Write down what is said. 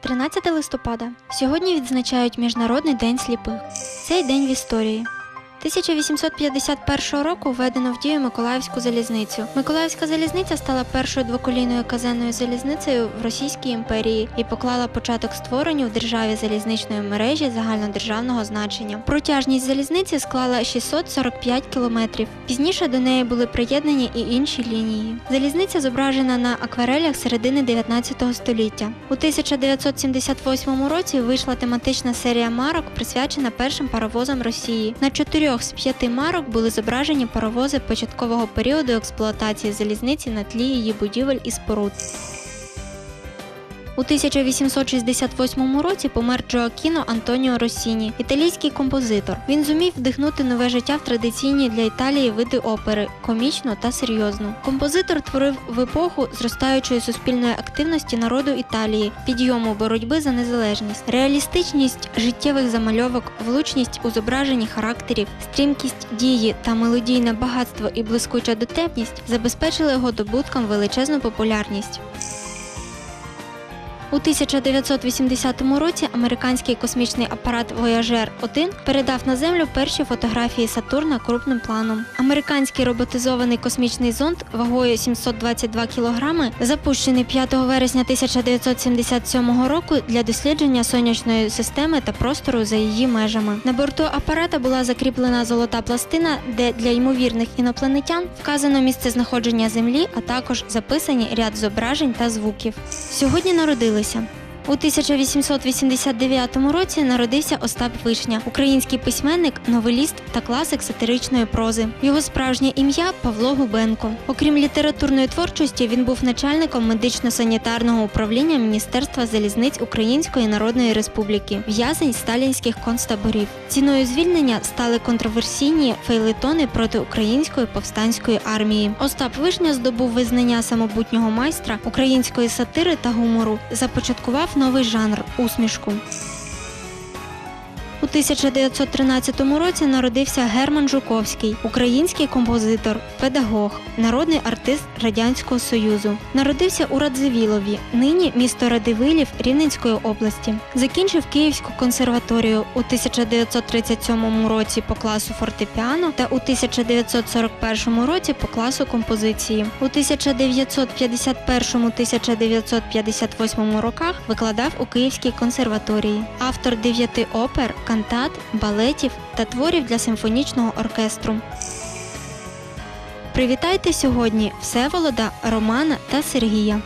13 листопада. Сьогодні відзначають Міжнародний день сліпих. Цей день в історії. 1851 року введено в дію Миколаївську залізницю. Миколаївська залізниця стала першою двоколійною казенною залізницею в Російській імперії і поклала початок створенню в державі залізничної мережі загальнодержавного значення. Протяжність залізниці склала 645 кілометрів. Пізніше до неї були приєднані і інші лінії. Залізниця зображена на акварелях середини 19 століття. У 1978 році вийшла тематична серія марок, присвячена першим паровозам Росії. На чотирьох з п'яти марок були зображені паровози початкового періоду експлуатації залізниці на тлі її будівель і споруд. У 1868 році помер Джоакіно Антоніо Росіні, італійський композитор. Він зумів вдихнути нове життя в традиційні для Італії види опери комічну та серйозну. Композитор творив в епоху зростаючої суспільної активності народу Італії, підйому боротьби за незалежність, реалістичність життєвих замальовок, влучність у зображенні характерів, стрімкість дії та мелодійне багатство і блискуча дотепність забезпечили його добуткам величезну популярність. У 1980 році американський космічний апарат Voyager 1 передав на землю перші фотографії Сатурна крупним планом. Американський роботизований космічний зонд вагою 722 кілограми, запущений 5 вересня 1977 року для дослідження сонячної системи та простору за її межами. На борту апарата була закріплена золота пластина, де для ймовірних інопланетян вказано місце знаходження Землі, а також записані ряд зображень та звуків. Сьогодні 我想。У 1889 році народився Остап Вишня, український письменник, новеліст та класик сатиричної прози. Його справжнє ім'я Павло Губенко. Окрім літературної творчості, він був начальником медично-санітарного управління Міністерства залізниць Української Народної Республіки, в'язень сталінських концтаборів. Ціною звільнення стали контроверсійні фейлетони проти української повстанської армії. Остап Вишня здобув визнання самобутнього майстра української сатири та гумору, започаткував новий жанр усмішку. У 1913 році народився Герман Жуковський, український композитор, педагог, народний артист Радянського Союзу. Народився у Радзивілові, нині місто Радивилів Рівненської області. Закінчив Київську консерваторію у 1937 році по класу фортепіано та у 1941 році по класу композиції. У 1951-1958 роках викладав у Київській консерваторії. Автор дев'яти опер, кантат, балетів та творів для симфонічного оркестру. Привітайте сьогодні Всеволода, Романа та Сергія.